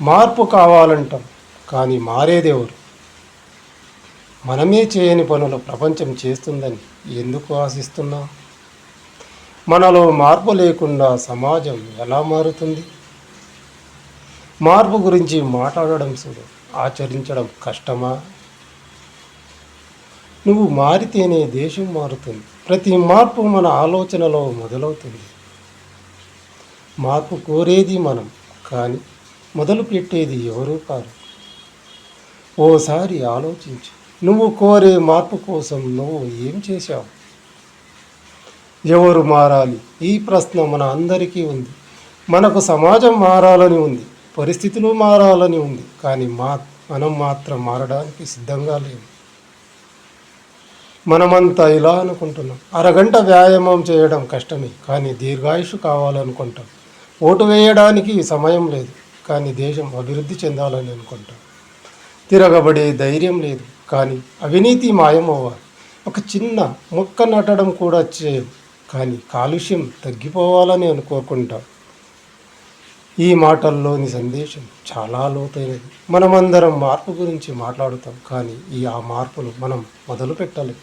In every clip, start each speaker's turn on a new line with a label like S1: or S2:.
S1: మార్పు కావాలంటాం కానీ మారేదెవరు మనమే చేయని పనులు ప్రపంచం చేస్తుందని ఎందుకు ఆశిస్తున్నాం? మనలో మార్పు లేకుండా సమాజం ఎలా మారుతుంది? మార్పు గురించి మాట్లాడడం సుడు ఆచరించడం కష్టమా? నువ్వు మారితేనే దేశం మారుతుంది. ప్రతి మార్పు మన ఆలోచనలో మొదలవుతుంది. మార్పు కోరేది మనం కానీ మొదలు పెట్టేది ఎవరూ కాదు ఓసారి ఆలోచించు. నువ్వు కోరే మార్పు కోసం నువ్వు ఏం చేశావు? ఎవరు మారాలి? ఈ ప్రశ్న మన అందరికీ ఉంది. మనకు సమాజం మారాలని ఉంది. పరిస్థితులు మారాలని ఉంది. కానీ మా మనం మాత్రం మారడానికి సిద్ధంగా లేము. మనమంతా ఇలా అనుకుంటున్నాం. అరగంట వ్యాయామం చేయడం కష్టమే. కానీ దీర్ఘాయుషు కావాలనుకుంటాం. ఓటు వేయడానికి సమయం లేదు. కానీ దేశం అభివృద్ధి చెందాలని అనుకుంటాం. తిరగబడే ధైర్యం లేదు కానీ అవినీతి మాయమవ్వాలి. ఒక చిన్న మొక్క నాటడం కూడా చేయం కానీ కాలుష్యం తగ్గిపోవాలని అనుకోకుంటాం. ఈ మాటల్లోని సందేశం చాలా లోతైనది. మనమందరం మార్పు గురించి మాట్లాడుతాం కానీ ఈ ఆ మార్పును మనం మొదలు పెట్టాలి.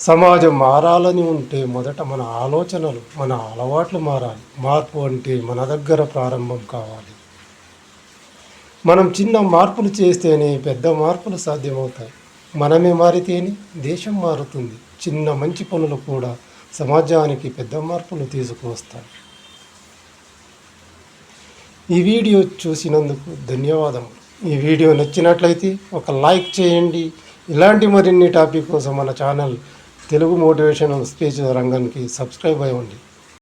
S1: సమాజం మారాలని ఉంటే మొదట మన ఆలోచనలు మన అలవాట్లు మారాలి. మార్పు అంటే మన దగ్గర ప్రారంభం కావాలి. మనం చిన్న మార్పులు చేస్తేనే పెద్ద మార్పులు సాధ్యమవుతాయి. మనమే మారితేనే దేశం మారుతుంది. చిన్న మంచి పనులు కూడా సమాజానికి పెద్ద మార్పులు తీసుకువస్తాయి. ఈ వీడియో చూసినందుకు ధన్యవాదములు. ఈ వీడియో నచ్చినట్లయితే ఒక లైక్ చేయండి. ఇలాంటి మరిన్ని టాపిక్ కోసం మన ఛానల్ తెలుగు మోటివేషన్ స్పీచ్ రంగానికి సబ్స్క్రైబ్ అయ్యండి.